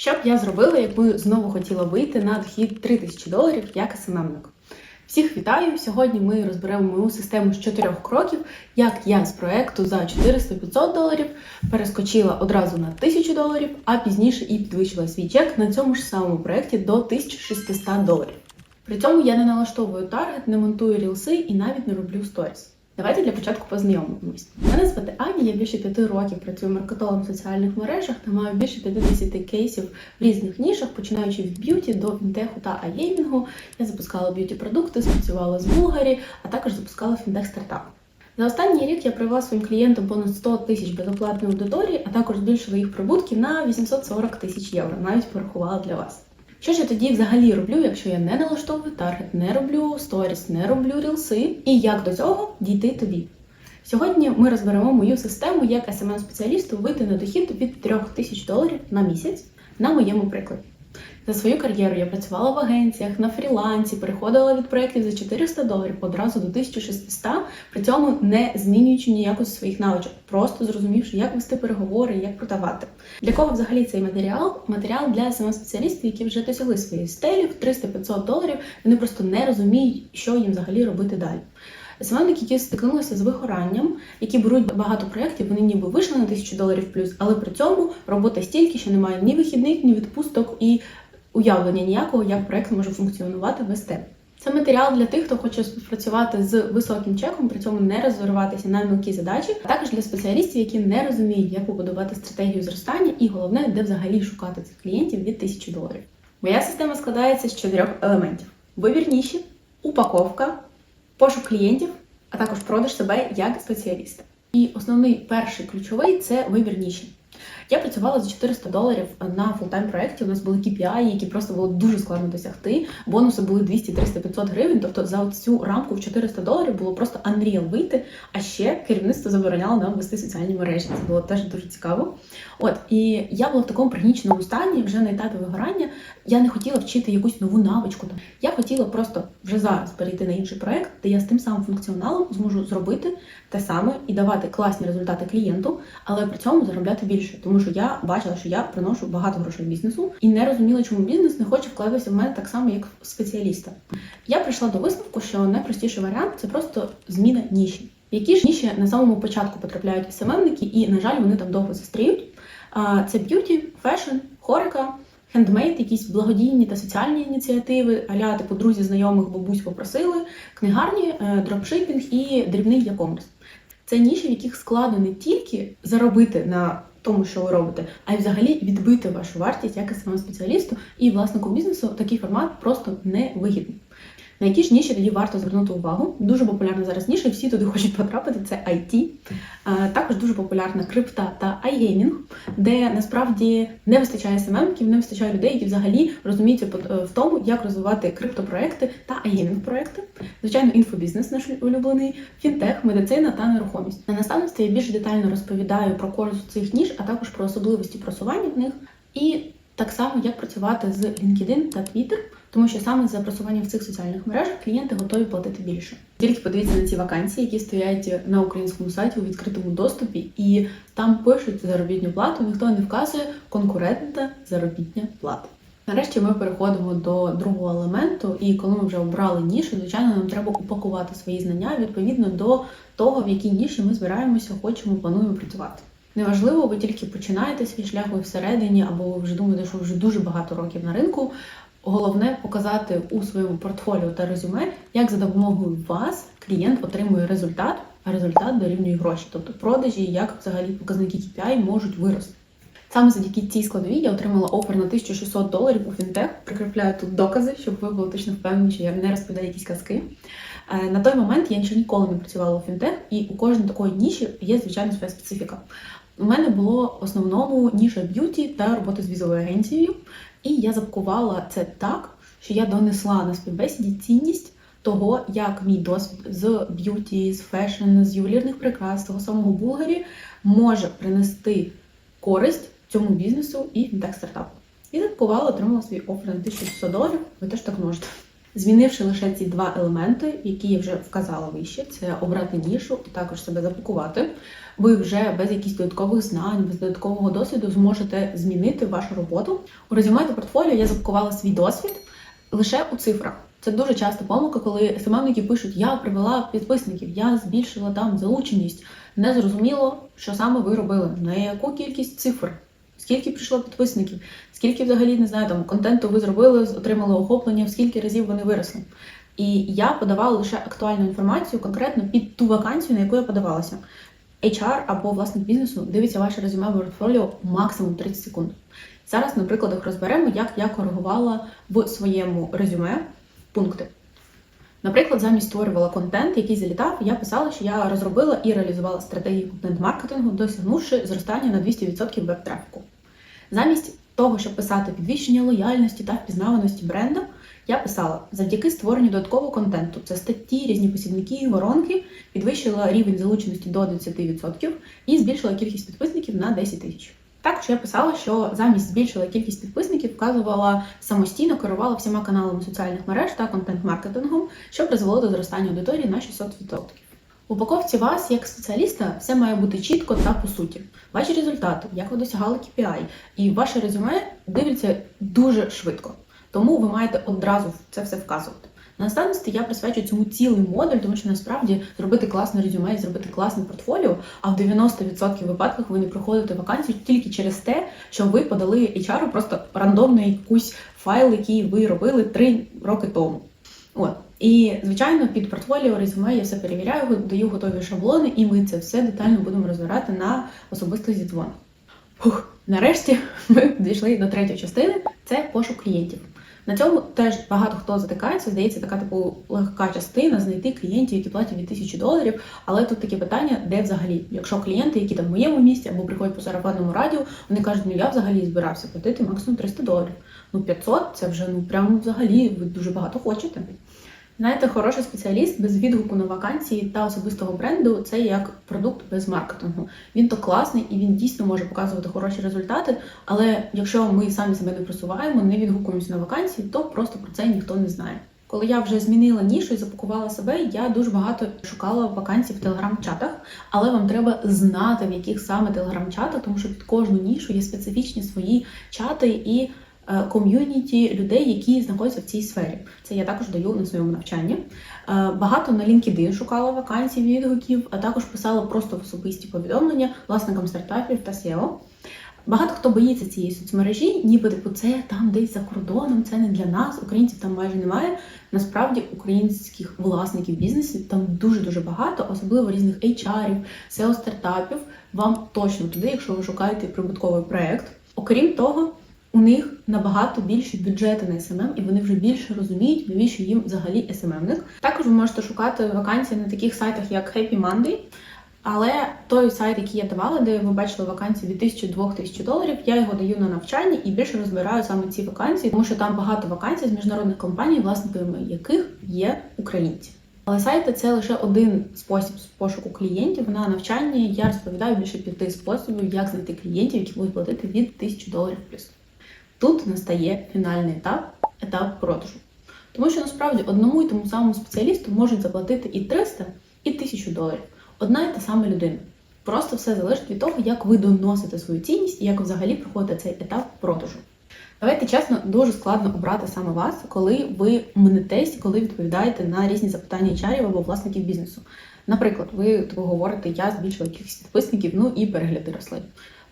Що б я зробила, якби знову хотіла вийти на дохід 3000 доларів як СММник? Всіх вітаю! Сьогодні ми розберемо мою систему з чотирьох кроків, як я з проекту за 400-500 доларів перескочила одразу на 1000 доларів, а пізніше і підвищила свій чек на цьому ж самому проекті до 1600 доларів. При цьому я не налаштовую таргет, не монтую рілси і навіть не роблю сторіс. Давайте для початку познайомимось. Мене звати Аня, я більше п'яти років працюю маркетологом в соціальних мережах та маю більше 50 кейсів в різних нішах, починаючи від б'юті до фінтеху та айгеймінгу. Я запускала б'юті-продукти, спрацювала з Булгарі, а також запускала фінтех-стартап. За останній рік я привела своїм клієнтам понад 100 тисяч безоплатної аудиторії, а також збільшила їх прибутки на 840 тисяч євро. Навіть порахувала для вас. Що ж я тоді взагалі роблю, якщо я не налаштовую таргет, не роблю сторіс, не роблю рілси, і як до цього дійти тобі? Сьогодні ми розберемо мою систему як smm спеціалісту вийти на дохід від 3000 доларів на місяць на моєму прикладі. За свою кар'єру я працювала в агенціях, на фрілансі, переходила від проєктів за 400 доларів одразу до 1600, при цьому не змінюючи ніякості своїх навичок, просто зрозумівши, як вести переговори, як продавати. Для кого взагалі цей матеріал? Матеріал для smm спеціалістів, які вже досягли своєї стелі в 300-500 доларів. Вони просто не розуміють, що їм взагалі робити далі. СММники, які стикнулися з вигоранням, які беруть багато проєктів, вони ніби вийшли на 1000 доларів плюс, але при цьому робота стільки, що немає ні вихідних, ні відпусток і уявлення ніякого, як проєкт може функціонувати тебе. Це матеріал для тих, хто хоче співпрацювати з високим чеком, при цьому не розірватися на мілкі задачі, а також для спеціалістів, які не розуміють, як побудувати стратегію зростання, і головне, де взагалі шукати цих клієнтів від 1000 доларів. Моя система складається з чотирьох елементів: вибір ніші, упаковка, пошук клієнтів, а також продаж себе як спеціаліста. І основний перший ключовий це вибір ніші. Я працювала за 400 доларів на фултайм проєкті. У нас були KPI, які просто було дуже складно досягти. Бонуси були 200, 300, 500 гривень. Тобто за цю рамку в 400 доларів було просто unreal вийти. А ще керівництво забороняло нам вести соціальні мережі. Це було теж дуже цікаво. От і я була в такому пригніченому стані вже на етапі вигорання. Я не хотіла вчити якусь нову навичку. Я хотіла просто вже зараз перейти на інший проект, де я з тим самим функціоналом зможу зробити те саме і давати класні результати клієнту, але при цьому заробляти більше, тому що я бачила, що я приношу багато грошей бізнесу і не розуміла, чому бізнес не хоче вкладатися в мене так само, як спеціаліста. Я прийшла до висновку, що найпростіший варіант це просто зміна ніші. Які ж ніші на самому початку потрапляють СММники, і, на жаль, вони там довго застріють. Це б'юті, фешн, хорика, хендмейд, якісь благодійні та соціальні ініціативи, аля типу друзі, знайомих, бабусь попросили, книгарні, дропшипінг і дрібний e-commerce. Це ніші, в яких складно не тільки заробити на тому, що ви робите, а й взагалі відбити вашу вартість як smm спеціалісту і власнику бізнесу такий формат просто не вигідний. На які ж ніші тоді варто звернути увагу? Дуже популярна зараз ніша, і всі туди хочуть потрапити. Це IT. Також дуже популярна крипта та iGaming, де насправді не вистачає СММ-ків, не вистачає людей, які взагалі розуміються в тому, як розвивати криптопроекти та iGaming проекти. Звичайно, інфобізнес наш улюблений, фінтех, медицина та нерухомість. На наставництві я більш детально розповідаю про з цих ніж, а також про особливості просування в них. І так само, як працювати з LinkedIn та Twitter, тому що саме за просування в цих соціальних мережах клієнти готові платити більше. Тільки подивіться на ці вакансії, які стоять на українському сайті у відкритому доступі, і там пишуть заробітну плату. Ніхто не вказує конкурентна заробітня плата. Нарешті ми переходимо до другого елементу, і коли ми вже обрали нішу, звичайно, нам треба упакувати свої знання відповідно до того, в якій ніші ми збираємося, хочемо, плануємо працювати. Неважливо, ви тільки починаєте свій шлях ви всередині, або ви вже думаєте, що вже дуже багато років на ринку. Головне показати у своєму портфоліо та резюме, як за допомогою вас клієнт отримує результат, а результат дорівнює гроші, тобто продажі, як взагалі показники KPI можуть вирости. Саме завдяки цій складовій я отримала офер на 1600 доларів у фінтех. Прикріпляю тут докази, щоб ви були точно впевнені, що я не розповідаю якісь казки. На той момент я ще ніколи не працювала у фінтех, і у кожної такої ніші є звичайно своя специфіка. У мене було в основному ніша б'юті та робота з візовою агенцією, і я запакувала це так, що я донесла на співбесіді цінність того, як мій досвід з б'юті, з фешн, з ювелірних прикрас, того самого Булгарі може принести користь цьому бізнесу і фінтех стартапу. І запакувала, отримала свій офер на 1600 доларів. Ви теж так можете. Змінивши лише ці два елементи, які я вже вказала вище, це обрати нішу і також себе запакувати. Ви вже без якихось додаткових знань, без додаткового досвіду зможете змінити вашу роботу. У резюме та портфоліо я запакувала свій досвід лише у цифрах. Це дуже часто помилка, коли СММники пишуть: я привела підписників, я збільшила там залученість. Не зрозуміло, що саме ви робили, на яку кількість цифр, скільки прийшло підписників, скільки взагалі не знаю, там контенту ви зробили, отримали охоплення, скільки разів вони виросли. І я подавала лише актуальну інформацію конкретно під ту вакансію, на яку я подавалася. HR або власник бізнесу дивиться ваше резюме в портфоліо максимум 30 секунд. Зараз на прикладах розберемо, як я коригувала в своєму резюме пункти. Наприклад, замість створювала контент, який залітав, я писала, що я розробила і реалізувала стратегію контент-маркетингу, досягнувши зростання на 200% веб-трафіку. Замість того, щоб писати підвищення лояльності та впізнаваності бренду, я писала завдяки створенню додаткового контенту. Це статті, різні посібники, воронки, підвищила рівень залученості до 20% і збільшила кількість підписників на 10 тисяч. Також я писала, що замість збільшила кількість підписників, вказувала самостійно керувала всіма каналами соціальних мереж та контент-маркетингом, що призвело до зростання аудиторії на 600%. В упаковці вас, як спеціаліста, все має бути чітко та по суті. Ваші результати, як ви досягали KPI, і ваше резюме дивляться дуже швидко. Тому ви маєте одразу це все вказувати. На наставництві я присвячую цьому цілий модуль, тому що насправді зробити класне резюме і зробити класне портфоліо, а в 90% випадках ви не проходите вакансію тільки через те, що ви подали HR просто рандомно якусь файл, який ви робили три роки тому. От. І, звичайно, під портфоліо резюме я все перевіряю, даю готові шаблони, і ми це все детально будемо розбирати на особистих зідзвонах. Нарешті ми дійшли до третьої частини це пошук клієнтів. На цьому теж багато хто затикається. Здається, така типу легка частина знайти клієнтів, які платять від тисячі доларів. Але тут таке питання, де взагалі, якщо клієнти, які там в моєму місті або приходять по сарафанному радіо, вони кажуть, ну я взагалі збирався платити максимум 300 доларів. Ну 500 це вже ну прямо взагалі ви дуже багато хочете. Знаєте, хороший спеціаліст без відгуку на вакансії та особистого бренду це як продукт без маркетингу. Він то класний і він дійсно може показувати хороші результати. Але якщо ми самі себе не просуваємо, не відгукуємося на вакансії, то просто про це ніхто не знає. Коли я вже змінила нішу і запакувала себе, я дуже багато шукала вакансій в телеграм-чатах, але вам треба знати, в яких саме телеграм-чатах, тому що під кожну нішу є специфічні свої чати і ком'юніті людей, які знаходяться в цій сфері. Це я також даю на своєму навчанні. Е, Багато на LinkedIn шукала вакансій, відгуків, а також писала просто в особисті повідомлення власникам стартапів та SEO. Багато хто боїться цієї соцмережі, ніби типу це там десь за кордоном, це не для нас, українців там майже немає. Насправді українських власників бізнесів там дуже дуже багато, особливо різних HR-ів, SEO стартапів. Вам точно туди, якщо ви шукаєте прибутковий проект. Окрім того, у них набагато більші бюджети на SMM, і вони вже більше розуміють, навіщо їм взагалі SMM-ник. Також ви можете шукати вакансії на таких сайтах, як Happy Monday. Але той сайт, який я давала, де ви бачили вакансії від 1000-2000 тисяч доларів, я його даю на навчання і більше розбираю саме ці вакансії, тому що там багато вакансій з міжнародних компаній, власниками яких є українці. Але сайти це лише один спосіб пошуку клієнтів. На навчанні я розповідаю більше п'яти способів, як знайти клієнтів, які будуть платити від 1000 доларів плюс. Тут настає фінальний етап етап продажу. Тому що насправді одному і тому самому спеціалісту можуть заплатити і 300, і 1000 доларів. Одна і та сама людина. Просто все залежить від того, як ви доносите свою цінність і як взагалі проходите цей етап продажу. Давайте чесно, дуже складно обрати саме вас, коли ви мнетесь, коли відповідаєте на різні запитання чарів або власників бізнесу. Наприклад, ви типу, говорите, я збільшила кількість підписників, ну і перегляди росли.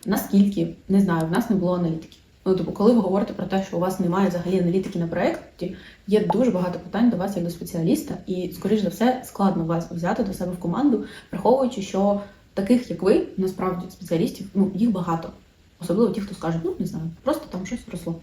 Наскільки не знаю, в нас не було аналітики. Ну, тобто, коли ви говорите про те, що у вас немає взагалі аналітики на проєкті, є дуже багато питань до вас як до спеціаліста, і, скоріш за все, складно вас взяти до себе в команду, враховуючи, що таких, як ви, насправді спеціалістів, ну їх багато. Особливо ті, хто скаже, ну не знаю, просто там щось росло.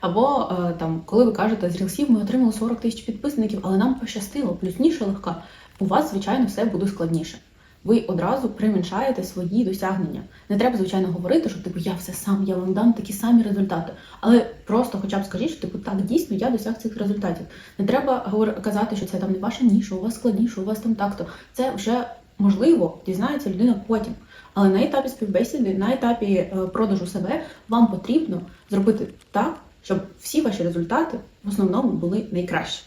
Або е, там, коли ви кажете, з рілсів ми отримали 40 тисяч підписників, але нам пощастило, плюс ніша легка. У вас, звичайно, все буде складніше. Ви одразу приміншаєте свої досягнення. Не треба, звичайно, говорити, що типу я все сам, я вам дам такі самі результати. Але просто, хоча б скажіть, що типу так дійсно я досяг цих результатів. Не треба казати, що це там не ваша ніша, у вас складніше, у вас там так-то. Це вже можливо дізнається людина потім. Але на етапі співбесіди, на етапі е, продажу себе вам потрібно зробити так, щоб всі ваші результати в основному були найкращі.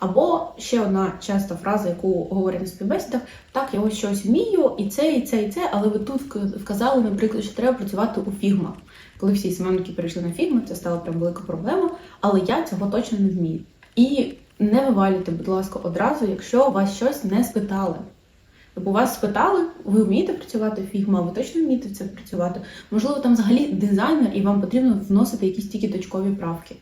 Або ще одна часта фраза, яку говорять на співбесідах: так, я ось щось вмію, і це, і це, і це, але ви тут вказали, наприклад, що треба працювати у фігма. Коли всі сімейники перейшли на фігми, це стала прям велика проблема, але я цього точно не вмію. І не вивалюйте, будь ласка, одразу, якщо вас щось не спитали. Тобто вас спитали, ви вмієте працювати в фігма, ви точно вмієте в це працювати. Можливо, там взагалі дизайнер, і вам потрібно вносити якісь тільки точкові правки.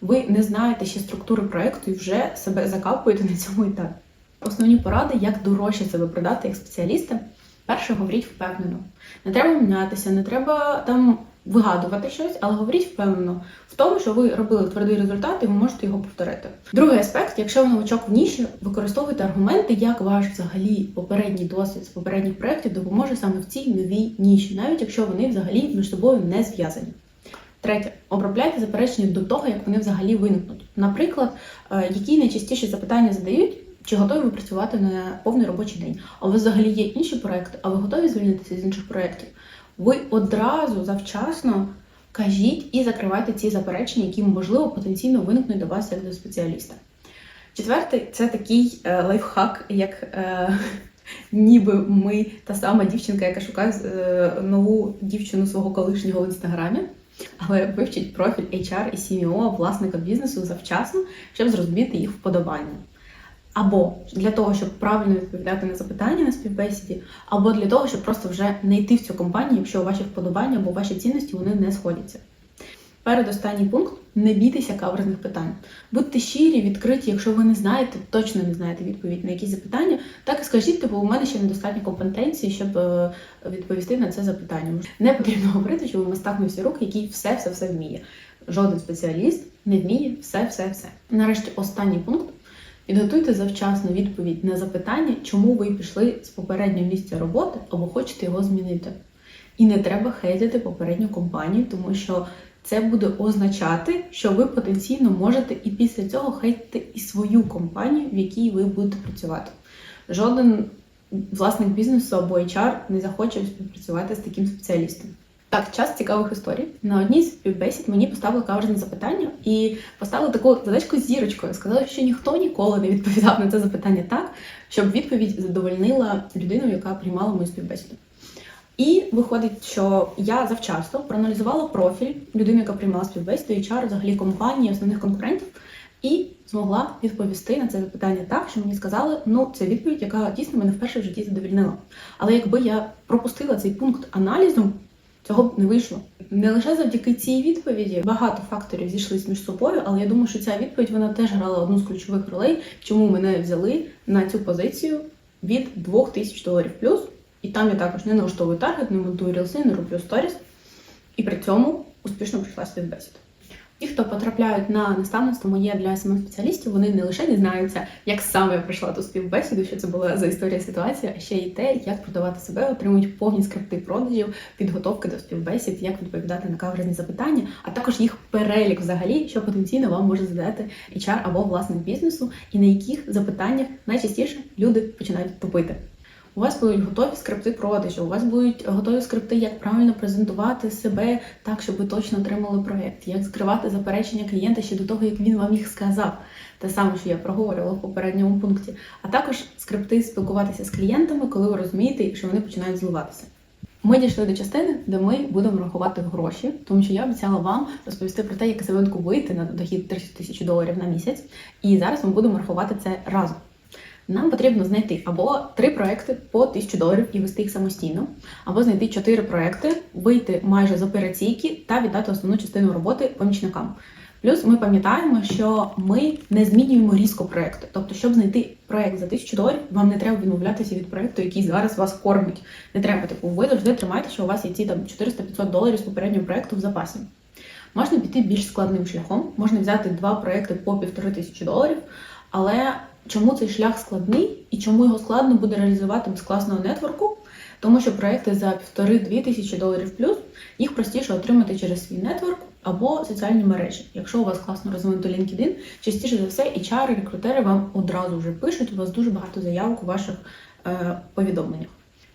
Ви не знаєте ще структури проекту і вже себе закапуєте на цьому етапі. Основні поради, як дорожче себе продати як спеціаліста. Перше, говоріть впевнено. Не треба мінятися, не треба там вигадувати щось, але говоріть впевнено в тому, що ви робили твердий результат і ви можете його повторити. Другий аспект, якщо ви новачок в ніші, використовуйте аргументи, як ваш взагалі попередній досвід з попередніх проєктів допоможе саме в цій новій ніші, навіть якщо вони взагалі між собою не зв'язані. Третє, обробляйте заперечення до того, як вони взагалі виникнуть. Наприклад, е, які найчастіше запитання задають, чи готові ви працювати на повний робочий день? А у вас взагалі є інші проекти, а ви готові звільнитися з інших проєктів? Ви одразу завчасно кажіть і закривайте ці заперечення, які можливо потенційно виникнуть до вас як до спеціаліста. Четвертий це такий е, лайфхак, як е, ніби ми та сама дівчинка, яка шукає е, нову дівчину свого колишнього в інстаграмі. Але вивчіть профіль HR і CMO власника бізнесу завчасно, щоб зрозуміти їх вподобання. Або для того, щоб правильно відповідати на запитання на співбесіді, або для того, щоб просто вже не йти в цю компанію, якщо ваші вподобання або ваші цінності вони не сходяться. Передостанній пункт не бійтеся каверзних питань. Будьте щирі, відкриті, якщо ви не знаєте, точно не знаєте відповідь на якісь запитання, так і скажіть, типу, у мене ще недостатньо компетенції, щоб е, відповісти на це запитання. Не потрібно говорити, що ви мастак на всі руки, який все, все, все вміє. Жоден спеціаліст не вміє все, все, все. Нарешті, останній пункт. Підготуйте завчасно відповідь на запитання, чому ви пішли з попереднього місця роботи або хочете його змінити. І не треба хейтити попередню компанію, тому що це буде означати, що ви потенційно можете і після цього хейтити і свою компанію, в якій ви будете працювати. Жоден власник бізнесу або HR не захоче співпрацювати з таким спеціалістом. Так, час цікавих історій. На одній з співбесід мені поставили каверзне запитання і поставили таку задачку з зірочкою. Сказали, що ніхто ніколи не відповідав на це запитання так, щоб відповідь задовольнила людину, яка приймала мою співбесіду. І виходить, що я завчасно проаналізувала профіль людини, яка приймала співбесіду, HR, взагалі компанії, основних конкурентів, і змогла відповісти на це запитання так, що мені сказали, ну це відповідь, яка дійсно мене вперше в житті задовільнила. Але якби я пропустила цей пункт аналізу, цього б не вийшло. Не лише завдяки цій відповіді багато факторів зійшлись між собою, але я думаю, що ця відповідь вона теж грала одну з ключових ролей, чому мене взяли на цю позицію від 2000 доларів плюс. І там я також не налаштовую таргет, не монтую рілси, не роблю сторіс. І при цьому успішно пройшла співбесіду. Ті, хто потрапляють на наставництво моє для смм спеціалістів, вони не лише дізнаються, як саме я пройшла ту співбесіду, що це була за історія ситуація, а ще й те, як продавати себе, отримують повні скрипти продажів, підготовки до співбесід, як відповідати на каверзні запитання, а також їх перелік взагалі, що потенційно вам може задати HR або власник бізнесу, і на яких запитаннях найчастіше люди починають тупити. У вас будуть готові скрипти продажу, у вас будуть готові скрипти, як правильно презентувати себе так, щоб ви точно отримали проєкт, як скривати заперечення клієнта ще до того, як він вам їх сказав. Те саме, що я проговорювала в попередньому пункті, а також скрипти спілкуватися з клієнтами, коли ви розумієте, що вони починають зливатися. Ми дійшли до частини, де ми будемо рахувати гроші, тому що я обіцяла вам розповісти про те, як самотку вийти на дохід 30 тисяч доларів на місяць. І зараз ми будемо рахувати це разом. Нам потрібно знайти або три проекти по 1000 доларів і вести їх самостійно, або знайти чотири проекти, вийти майже з операційки та віддати основну частину роботи помічникам. Плюс ми пам'ятаємо, що ми не змінюємо різко проекти. Тобто, щоб знайти проект за 1000 доларів, вам не треба відмовлятися від проекту, який зараз вас кормить. Не треба типу, ви завжди тримайте, що у вас є ці там 400-500 доларів з попереднього проекту в запасі. Можна піти більш складним шляхом, можна взяти два проекти по півтори тисячі доларів, але чому цей шлях складний і чому його складно буде реалізувати без класного нетворку? Тому що проекти за півтори-дві тисячі доларів плюс їх простіше отримати через свій нетворк або соціальні мережі. Якщо у вас класно розвинуто LinkedIn, частіше за все HR, рекрутери вам одразу вже пишуть. У вас дуже багато заявок у ваших е, повідомленнях.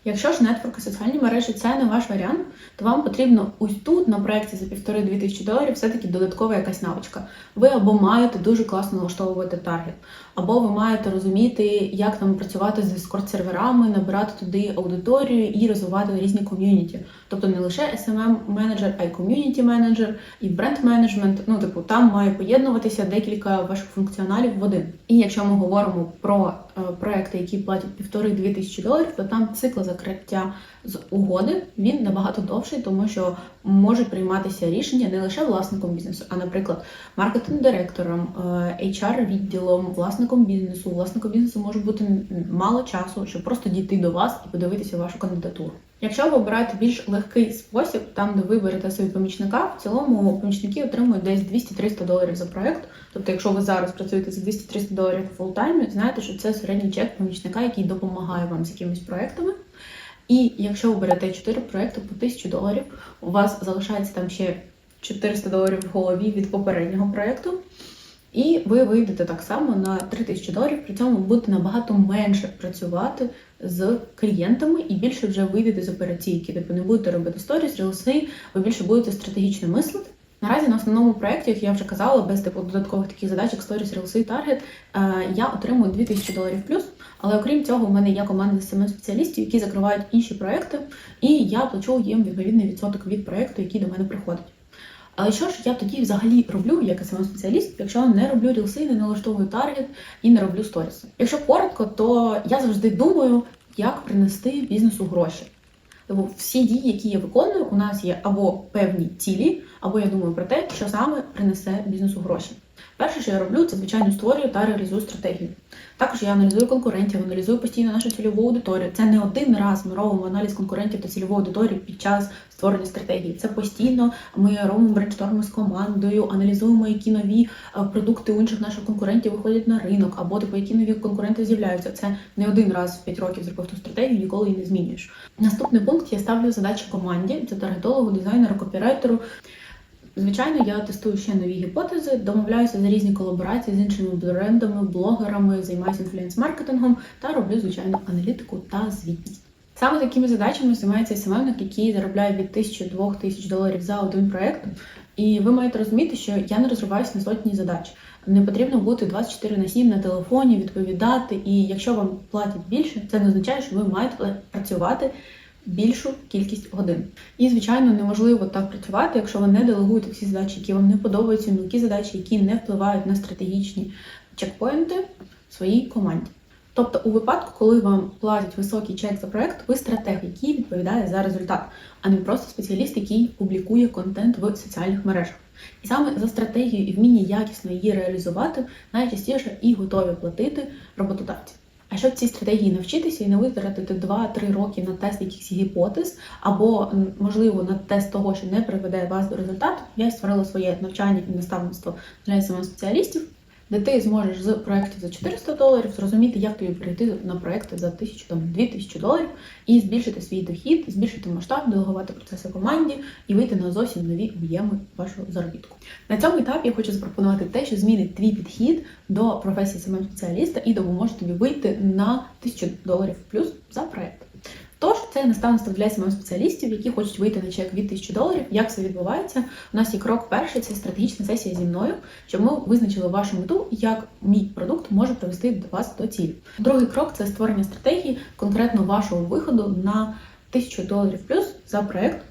Якщо ж нетворки, соціальні мережі це не ваш варіант, то вам потрібно ось тут на проєкті за півтори-дві тисячі доларів все-таки додаткова якась навичка. Ви або маєте дуже класно налаштовувати таргет, або ви маєте розуміти, як там працювати з Discord-серверами, набирати туди аудиторію і розвивати різні ком'юніті. Тобто не лише smm менеджер а й ком'юніті менеджер, і бренд-менеджмент. Ну, типу, там має поєднуватися декілька ваших функціоналів в один. І якщо ми говоримо про е, проекти, які платять півтори-дві тисячі доларів, то там цикл закриття з угоди він набагато довший, тому що може прийматися рішення не лише власником бізнесу, а, наприклад, маркетинг-директором, HR-відділом, власником бізнесу. У власника бізнесу може бути мало часу, щоб просто дійти до вас і подивитися вашу кандидатуру. Якщо ви обираєте більш легкий спосіб, там де ви берете собі помічника, в цілому помічники отримують десь 200-300 доларів за проект. Тобто, якщо ви зараз працюєте за 200-300 доларів фултаймі, знаєте, що це середній чек помічника, який допомагає вам з якимись проектами. І якщо ви берете 4 проекти по 1000 доларів, у вас залишається там ще 400 доларів в голові від попереднього проекту. І ви вийдете так само на 3000 доларів, при цьому будете набагато менше працювати з клієнтами і більше вже вийдете з операційки. Тобто не будете робити сторіс, рілси, ви більше будете стратегічно мислити. Наразі на основному проєкті, як я вже казала, без типу додаткових таких задачок, сторіс, рілси, таргет, е, я отримую 2000 доларів плюс. Але окрім цього, в мене є команда 7 спеціалістів, які закривають інші проекти, і я плачу їм відповідний відсоток від проекту, який до мене приходить. Але що ж я тоді взагалі роблю як smm спеціаліст, якщо не роблю рілси, не налаштовую таргет і не роблю сторіси? Якщо коротко, то я завжди думаю, як принести бізнесу гроші. Тому всі дії, які я виконую, у нас є або певні цілі, або я думаю про те, що саме принесе бізнесу гроші. Перше, що я роблю, це звичайно створюю та реалізую стратегію. Також я аналізую конкурентів, аналізую постійно нашу цільову аудиторію. Це не один раз ми робимо аналіз конкурентів та цільової аудиторії під час створення стратегії. Це постійно ми робимо брейншторми з командою, аналізуємо, які нові е, продукти у інших наших конкурентів виходять на ринок, або типу, які нові конкуренти з'являються. Це не один раз в 5 років зробив ту стратегію, ніколи її не змінюєш. Наступний пункт я ставлю задачі команді, це таргетологу, дизайнеру, копірайтеру. Звичайно, я тестую ще нові гіпотези, домовляюся за різні колаборації з іншими брендами, блогерами, займаюся інфлюенс-маркетингом та роблю, звичайно, аналітику та звітність. Саме такими задачами займається СММник, який заробляє від 1000-2000 тисяч доларів за один проект. І ви маєте розуміти, що я не розриваюся на сотні задач. Не потрібно бути 24 на 7 на телефоні, відповідати. І якщо вам платять більше, це не означає, що ви маєте працювати більшу кількість годин. І, звичайно, неможливо так працювати, якщо ви не делегуєте всі задачі, які вам не подобаються, мілкі задачі, які не впливають на стратегічні чекпоінти своїй команді. Тобто, у випадку, коли вам платять високий чек за проект, ви стратег, який відповідає за результат, а не просто спеціаліст, який публікує контент в соціальних мережах. І саме за стратегію і вміння якісно її реалізувати найчастіше і готові платити роботодавці. А щоб цій стратегії навчитися і не витратити 2-3 роки на тест якихось гіпотез, або можливо на тест того, що не приведе вас до результату, я створила своє навчання і наставництво для саме спеціалістів, де ти зможеш з проєктів за 400 доларів зрозуміти, як тобі прийти на проекти за 1000 там 2000 доларів і збільшити свій дохід, збільшити масштаб, делегувати процеси команді і вийти на зовсім нові об'єми вашого заробітку. На цьому етапі я хочу запропонувати те, що змінить твій підхід до професії саме спеціаліста і допоможе тобі вийти на 1000 доларів плюс за проект. Тож це наставництво для smm спеціалістів, які хочуть вийти на чек від 1000 доларів. Як це відбувається? У нас є крок перший це стратегічна сесія зі мною, щоб ми визначили вашу мету, як мій продукт може привести до вас до цілі. Другий крок це створення стратегії конкретно вашого виходу на 1000 доларів плюс за проект.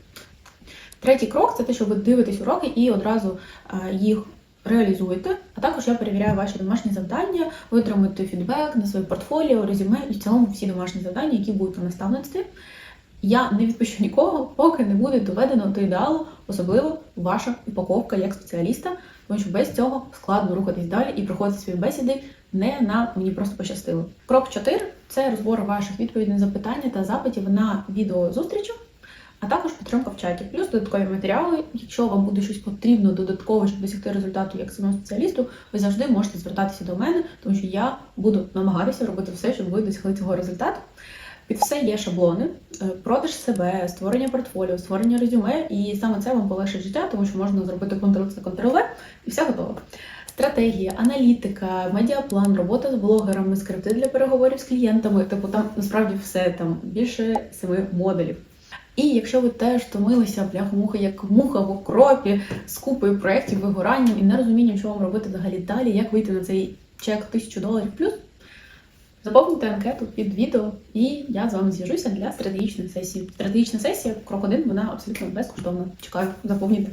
Третій крок це те, що ви дивитесь уроки і одразу е, їх реалізуєте. А також я перевіряю ваші домашні завдання, ви отримуєте фідбек на своє портфоліо, резюме і в цілому всі домашні завдання, які будуть у наставництві. Я не відпущу нікого, поки не буде доведено до ідеалу, особливо ваша упаковка як спеціаліста, тому що без цього складно рухатись далі і проходити свої бесіди не на мені просто пощастило. Крок 4 – це розбор ваших відповідей на запитання та запитів на відеозустрічу, а також підтримка в чаті, плюс додаткові матеріали. Якщо вам буде щось потрібно додатково, щоб досягти результату як самому спеціалісту, ви завжди можете звертатися до мене, тому що я буду намагатися робити все, щоб ви досягли цього результату. Під все є шаблони, е, продаж себе, створення портфоліо, створення резюме, і саме це вам полегшить життя, тому що можна зробити Ctrl-C, Ctrl-V, і все готово. стратегія, аналітика, медіаплан, робота з блогерами, скрипти для переговорів з клієнтами. Типу там насправді все там більше семи модулів. І якщо ви теж втомилися бляху-муха, як муха в окропі з купою проєктів, вигоранням і нерозумінням, що вам робити взагалі далі, як вийти на цей чек 1000 доларів плюс, заповнюйте анкету під відео, і я з вами зв'яжуся для стратегічної сесії. Стратегічна сесія, крок один, вона абсолютно безкоштовна. Чекаю, заповнюйте.